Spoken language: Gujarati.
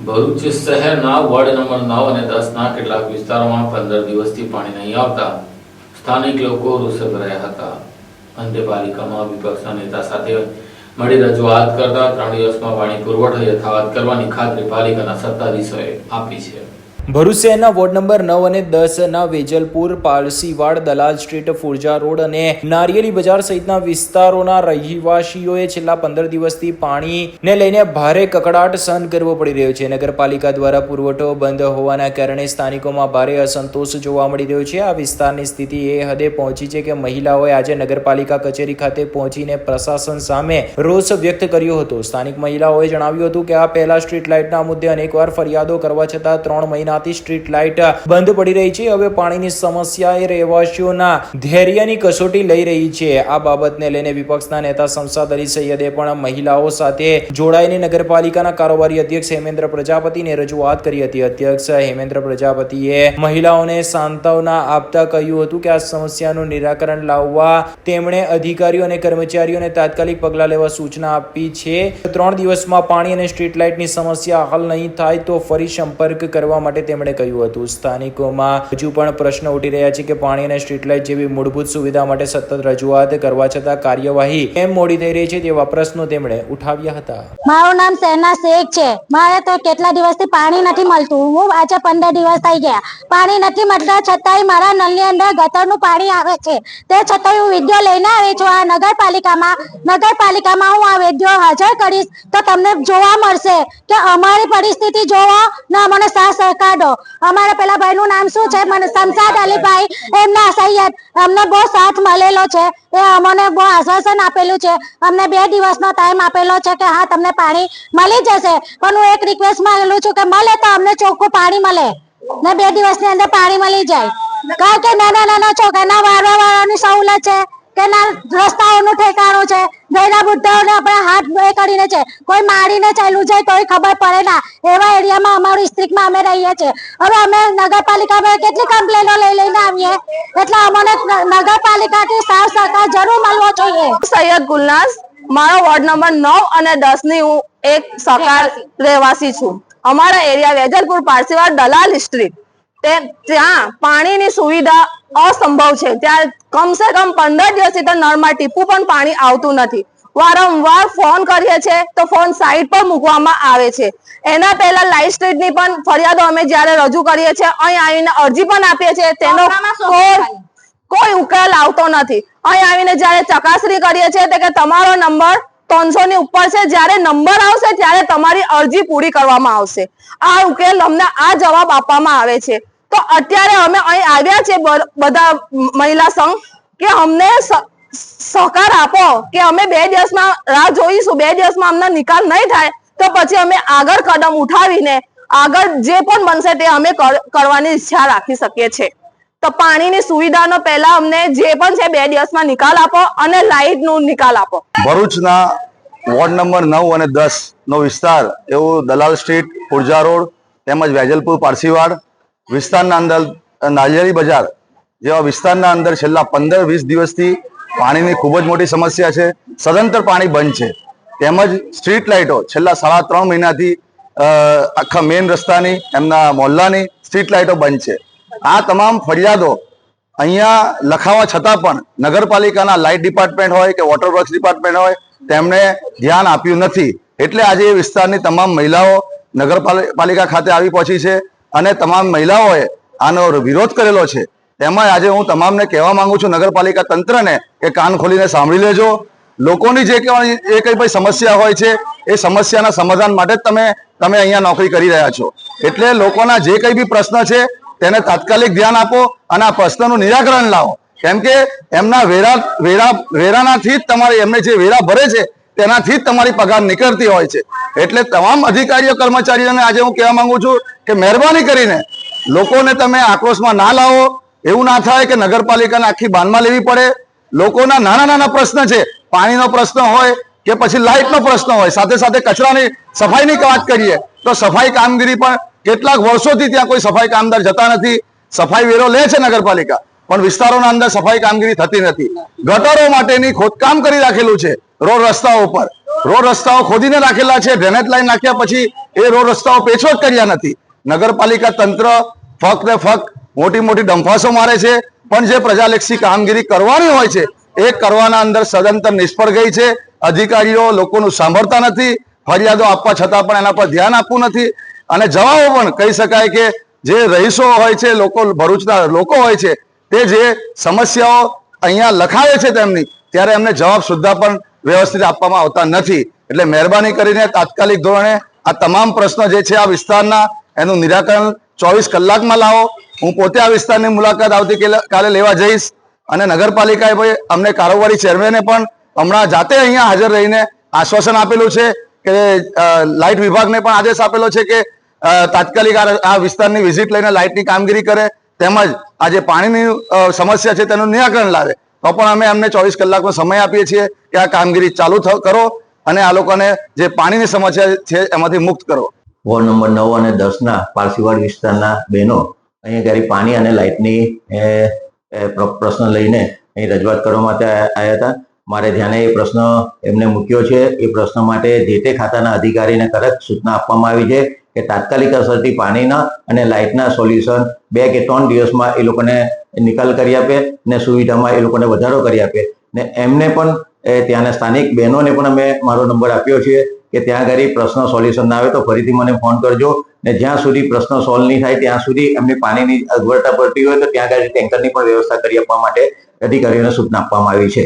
ભરૂચ શહેરના વોર્ડ નંબર નવ અને દસના કેટલાક વિસ્તારોમાં પંદર દિવસથી પાણી નહીં આવતા સ્થાનિક લોકો રોષે ભરાયા હતા. અંતે પાલિકામાં વિપક્ષના નેતા સાથે મળી રજૂઆત કરતા ત્રણ દિવસમાં પાણી પુરવઠો યથાવત કરવાની ખાતરી પાલિકાના સત્તાધીશોએ આપી છે. ભરૂચ વોર્ડ નંબર નવ અને દસ ના વેજલપુર, પારસીવાડ, દલાલ સ્ટ્રીટ, ફુરજા રોડ અને નારિયેલી બજાર સહિતના વિસ્તારોના રહીવાસીઓએ છેલ્લા પંદર દિવસથી પાણીને લઈને ભારે કકડાટ સહન કરવો પડી રહ્યો છે. નગરપાલિકા દ્વારા પુરવઠો બંધ હોવાના કારણે સ્થાનિકોમાં ભારે અસંતોષ જોવા મળી રહ્યો છે. આ વિસ્તારની સ્થિતિ એ હદે પહોંચી છે કે મહિલાઓએ આજે નગરપાલિકા કચેરી ખાતે પહોંચીને પ્રશાસન સામે રોષ વ્યક્ત કર્યો હતો. સ્થાનિક મહિલાઓએ જણાવ્યું હતું કે આ પહેલા સ્ટ્રીટ લાઇટના મુદ્દે અનેકવાર ફરિયાદો કરવા છતાં ત્રણ મહિનાથી સ્ટ્રીટ લાઇટ બંધ પડી રહી છે. હવે પાણીની સમસ્યા એ રહેવાસીઓના ધૈર્યની કસોટી લઈ રહી છે. આ બાબતને લઈને વિપક્ષના નેતા શમશાદ અલી સૈયદે પણ મહિલાઓ સાથે જોડાઈને નગરપાલિકાના કારોબારી અધ્યક્ષ હેમેન્દ્ર પ્રજાપતિને રજૂઆત કરી હતી. અધ્યક્ષ હેમેન્દ્ર પ્રજાપતિએ મહિલાઓને સાંત્વના આપતા કહ્યું હતું કે આ સમસ્યાનું નિરાકરણ લાવવા તેમણે અધિકારીઓ અને કર્મચારીઓને તાત્કાલિક પગલાં લેવા સૂચના આપી છે. ત્રણ દિવસમાં પાણી અને સ્ટ્રીટ લાઇટની સમસ્યા હલ નહીં થાય તો ફરી સંપર્ક કરવા માટે તેમણે કહ્યું હતું. સ્થાનિકોમાં હજુ પણ પ્રશ્ન ઉઠી રહ્યા છે કે પાણી અને સ્ટ્રીટ જેવી મૂળભૂત સુવિધા માટે સતત રજૂઆત કરવા છતાં કાર્યવાહી કેમ મોડી થઈ રહી છે તેવા પ્રશ્નો તેમણે ઉઠાવ્યા હતા. મારું નામ સેના શેખ છે. મારે તો કેટલા દિવસથી પાણી નથી મળતું. હું આજે પંદર દિવસ થઈ ગયા. પાણી નથી મળતા છતાંય મારા નળની અંદર ગટરનું પાણી આવે છે. તે છતાંય હું વીડિયો લઈને આવી છું. આ નગરપાલિકામાં નગરપાલિકામાં હું આ વીડિયો હાજર કરીશ તો તમને જોવા મળશે કે અમારી પરિસ્થિતિ જોવો. ને અમને સાથ સહકાર દો. અમારા પેલા ભાઈનું નામ શું છે? મને સંસાદ અલીભાઈ એમના સૈયદ. અમને બહુ સાથ મળેલો છે. એ અમને બહુ આશ્વાસન આપેલું છે. અમને બે દિવસનો ટાઈમ આપેલો છે કે હા, તમને પાણી મળી જશે. પણ હું એક રિક્વેસ્ટ માંગેલું છું કે મળે તો અમને ચોખ્ખું પાણી મળે. ને બે દિવસની અંદર પાણી મળી જાય. કારણ કે નાના નાના છોકરાના વારવા વાળાની સવલત છે. કે રસ્તાઓનું ઠેકાણું છે. ગયડા બુદ્ધાઓને આપણે હાથ એ કરીને છે. કોઈ મારીને ચાલ્યું છે કોઈ ખબર પડે ના. એવા એરિયામાં અમારું સ્ત્રીકમાં અમે રહીએ છીએ. હવે અમે નગરપાલિકામાં કેટલી કમ્પ્લેનો લઈ લઈને આવીએ? એટલે અમને નગરપાલિકાથી સાફ સહકાર જરૂર મળવો જોઈએ. સૈયદ ગુલનાસ, મારો વોર્ડ નંબર નવ અને દસ હું એક સકાર રહેવાસી છું. અમારા એરિયા વેજલપુર પારસીવાડ દલાલ સ્ટ્રીટ તે ત્યાં પાણીની સુવિધા અસંભવ છે. ત્યાં કમસે કમ પંદર દિવસથી તો નળમાં ટીપું પણ પાણી આવતું નથી. વારંવાર ફોન કરીએ છીએ તો ફોન સાઈડ પર મૂકવામાં આવે છે. એના પહેલા લાઇટ સ્ટ્રીટની પણ ફરિયાદો અમે જ્યારે રજૂ કરીએ છીએ અહીં આવીને અરજી પણ આપીએ છીએ. તેનો કોઈ ઉકેલ આવતો નથી. અહીં આવીને જ્યારે ચકાસણી કરીએ છીએ કે તમારો નંબર ત્રણસો ની ઉપર છે. જ્યારે નંબર આવશે ત્યારે તમારી અરજી પૂરી કરવામાં આવશે. આ ઉકેલ અમને આ જવાબ આપવામાં આવે છે. તો અત્યારે અમે અહીં આવ્યા છે બધા મહિલા સંઘ, કે અમને સહકાર આપો, કે અમે બે દિવસમાં રાહ જોઈશું, બે દિવસમાં અમને નિકાલ નહીં થાય, તો પછી અમે આગળ કદમ ઉઠાવીને, આગળ જે પણ બનશે તે અમે કરવાની ઈચ્છા રાખી શકીએ છીએ. તો પાણીની સુવિધાનો પહેલા અમને જે પણ છે બે દિવસમાં નિકાલ આપો અને લાઇટનું નિકાલ આપો. ભરૂચના વોર્ડ નંબર નવ અને દસ નો વિસ્તાર, એવું દલાલ સ્ટ્રીટ, પુરજા રોડ, તેમજ વેજલપુર, પારસીવાડ વિસ્તારના અંદર નાળિયેરી બજાર, જેવા વિસ્તારના અંદર છેલ્લા પંદર વીસ દિવસથી પાણીની ખૂબ જ મોટી સમસ્યા છે. સદંતર પાણી બંધ છે. તેમજ સ્ટ્રીટ લાઇટો છેલ્લા સાડા ત્રણ મહિનાથી આખા મેઇન રસ્તાની, એમના મોહલ્લાની સ્ટ્રીટ લાઇટો બંધ છે. આ તમામ ફરિયાદો અહીંયા લખાવા છતાં પણ નગરપાલિકાના લાઇટ ડિપાર્ટમેન્ટ હોય કે વોટર વર્ક્સ ડિપાર્ટમેન્ટ હોય, તેમણે ધ્યાન આપ્યું નથી. એટલે આજે એ વિસ્તારની તમામ મહિલાઓ નગરપાલિકા ખાતે આવી પહોંચી છે. અને તમામ મહિલાઓએ આનો વિરોધ કરેલો છે. તેમાં આજે હું તમામને કહેવા માંગુ છું, નગરપાલિકા તંત્રને કે કાન ખોલીને સાંભળી લેજો. લોકોની જે કહેવાની, એ કઈ ભાઈ સમસ્યા હોય છે, એ સમસ્યાના સમાધાન માટે જ તમે તમે અહીંયા નોકરી કરી રહ્યા છો. એટલે લોકોના જે કઈ બી પ્રશ્ન છે, તેને તાત્કાલિક ધ્યાન આપો અને આ પ્રશ્નનું નિરાકરણ લાવો. કેમ કે એમના વેરા વેરા, વેરાનાથી જ તમારે એમને જે વેરા ભરે છે તેનાથી જ તમારી પગાર નીકળતી હોય છે. એટલે તમામ અધિકારીઓ, કર્મચારીઓને આજે હું કહેવા માંગુ છું કે મહેરબાની કરીને લોકોને તમે આક્રોશમાં ના લાવો. એવું ના થાય કે નગરપાલિકાને આખી બાનમાં લેવી પડે. લોકોના નાના નાના પ્રશ્ન છે. પાણીનો પ્રશ્ન હોય કે પછી લાઇટનો પ્રશ્ન હોય. સાથે સાથે કચરાની સફાઈની વાત કરીએ તો સફાઈ કામગીરી પણ કેટલાક વર્ષોથી ત્યાં કોઈ સફાઈ કામદાર જતા નથી. સફાઈ વેરો લે છે નગરપાલિકા. પણ વિસ્તારોના અંદર સફાઈ કામગીરી થતી નથી. ગટરો માટેની ખોદકામ કરી રાખેલું છે રોડ રસ્તાઓ પર રોડ રસ્તાઓ ખોદીને રાખેલા છે. ડ્રેનેજ લાઈન નાખ્યા પછી એ રોડ રસ્તાઓ પેચવટ કર્યા નથી. નગરપાલિકા તંત્ર ફક્ત ફક્ત મોટી મોટી ડંફાસો મારે છે. પણ જે પ્રજાલક્ષી કામગીરી કરવાની હોય છે, એ કરવાના અંદર સદંતર નિષ્ફળ ગઈ છે. અધિકારીઓ લોકોનું સાંભળતા નથી. ફરિયાદો આપવા છતાં પણ એના પર ધ્યાન આપવું નથી. અને જવાબો પણ કહી શકાય કે જે રહીશો હોય છે, લોકો ભરૂચના લોકો હોય છે તે જે સમસ્યાઓ અહીંયા લખાવે છે તેમની, ત્યારે એમને જવાબ સુદ્ધા પણ વ્યવસ્થિત આપવામાં આવતા નથી. એટલે મહેરબાની કરીને તાત્કાલિક ધોરણે આ તમામ પ્રશ્નો જે છે આ વિસ્તારના, એનું નિરાકરણ ચોવીસ કલાકમાં લાવો. હું પોતે આ વિસ્તારની મુલાકાત આવતી કાલે લેવા જઈશ. અને નગરપાલિકાએ ભાઈ અમને કારોબારી ચેરમેને પણ હમણાં જાતે અહીંયા હાજર રહીને આશ્વાસન આપેલું છે કે લાઇટ વિભાગને પણ આદેશ આપેલો છે કે તાત્કાલિક આ વિસ્તારની વિઝિટ લઈને લાઇટની કામગીરી કરે. તેમજ આ જે પાણીની સમસ્યા છે તેનું નિરાકરણ લાવે. તો પણ અમે અમને ચોવીસ કલાકનો સમય આપીએ છીએ કે આ કામગીરી ચાલુ કરો અને આ લોકોને જે પાણીની સમસ્યા છે એમાંથી મુક્ત કરો. વોર્ડ નંબર નવ અને દસના પારસીવાડ વિસ્તારના બહેનો અહીંયા ઘરે પાણી અને લાઇટની પ્રશ્ન લઈને અહીં રજૂઆત કરવા માટે આવ્યા હતા. મારે ધ્યાને એ પ્રશ્ન એમને મૂક્યો છે. એ પ્રશ્ન માટે જે તે ખાતાના અધિકારીને કડક સૂચના આપવામાં આવી છે. કે તાત્કાલિક અસરથી પાણીના અને લાઇટના સોલ્યુશન બે કે ત્રણ દિવસમાં એ લોકોને નિકાલ કરી આપે ને સુવિધામાં એ લોકોને વધારો કરી આપે. ને એમને પણ ત્યાંના સ્થાનિક બહેનોને પણ અમે મારો નંબર આપ્યો છે કે ત્યાં આગળ પ્રશ્ન સોલ્યુશન ના આવે તો ફરીથી મને ફોન કરજો. ને જ્યાં સુધી પ્રશ્ન સોલ્વ નહીં થાય ત્યાં સુધી એમને પાણીની અગવડતા પડતી હોય તો ત્યાં આગળ ટેન્કરની પણ વ્યવસ્થા કરી આપવા માટે અધિકારીઓને સૂચના આપવામાં આવી છે.